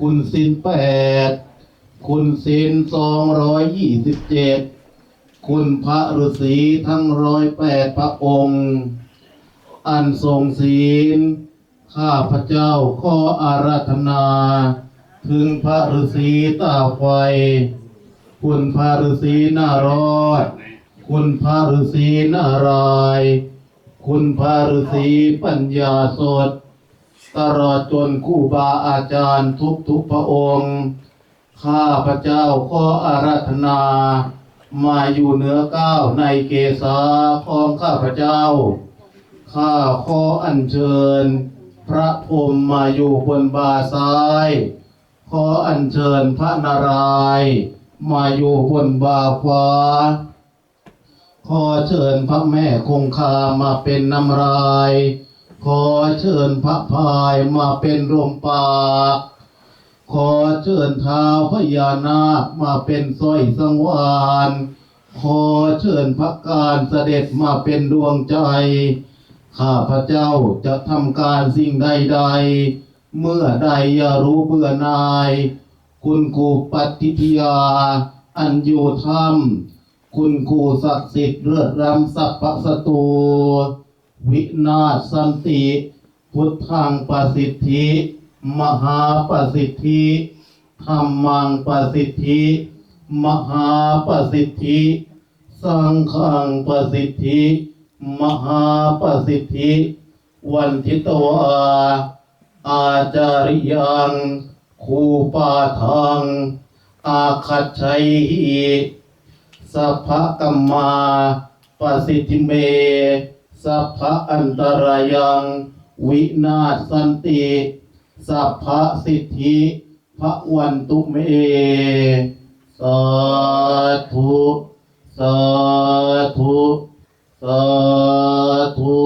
คุณสินแปดคุณสินสองร้อยยี่สิบเจ็ดคุณพระฤาษีทั้งร้อยแปดพระองค์ อันทรงศีล ข้าพระเจ้าขออาราธนา ถึงพระฤาษีตาไฟ คุณพระฤาษีนารอด คุณพระฤาษีนาราย คุณพระฤาษีปัญญาสด ตลอดจนคู่บาอาจารย์ทุกทุกพระองค์ ข้าพระเจ้าขออาราธนา มาอยู่เหนือเก้าวในเกศาของข้าพระเจ้า ข้าขออัญเชิญ พระพรมมาอยู่บนบาซ้าย ขออัญเชิญพระนารายณ์มาอยู่บนบาขวาขอเชิญพระแม่คงคามาเป็นน้ำลาย ขอเชิญพระพายมาเป็นลมปากขอเชิญเท้าพญานาคมาเป็นสร้อยสังวานขอเชิญพระการเสด็จมาเป็นดวงใจ ข้าพระเจ้าจะทำการสิ่งใดๆ เมื่อใดอย่ารู้เบื่อนาย คุณครูปฏิทยา อันอยู่ธรรม คุณครูศักดิ์สิทธิ์เลือดรำสัพพสตู วินาศสันติ พุทธังปสิทธิ มหาปสิทธิธรรมังปสิทธิ มหาปสิทธิ สังฆังปสิทธิ มหาปสิทธิ วันทิตวาอาจาริยังคูปาทัง อาคัจฉัยหิสัพพะกัมมาปสิทธิเม สัพพะอันตรายังวินาสันติสัพพะสิทธิพระวันตุเมสาธุสาธุสาธุ